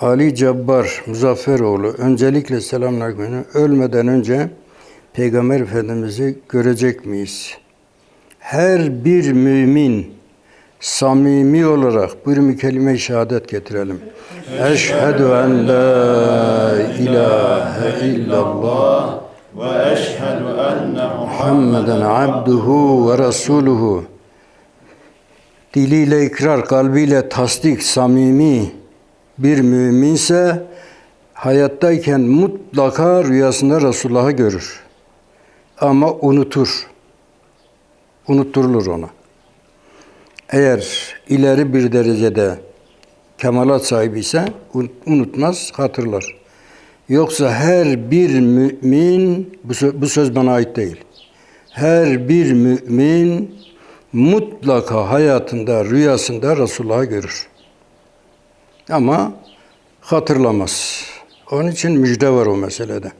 Ali Cabbar Muzafferoğlu öncelikle selamünaleyküm. Ölmeden önce Peygamber Efendimiz'i görecek miyiz? Her bir mümin samimi olarak bir kelime-i şehadet getirelim. Eşhedü en la ilahe illallah ve eşhedü enne Muhammeden abduhu ve resuluhu. Diliyle ikrar, kalbiyle tasdik, samimi bir müminse hayattayken mutlaka rüyasında Resulullah'ı görür. Ama unutur. Unutturulur ona. Eğer ileri bir derecede kemalat sahibi ise un- unutmaz, hatırlar. Yoksa her bir mümin, bu söz bana ait değil. Her bir mümin mutlaka hayatında, rüyasında Resulullah'ı görür. Ama hatırlamaz. Onun için müjde var o meselede.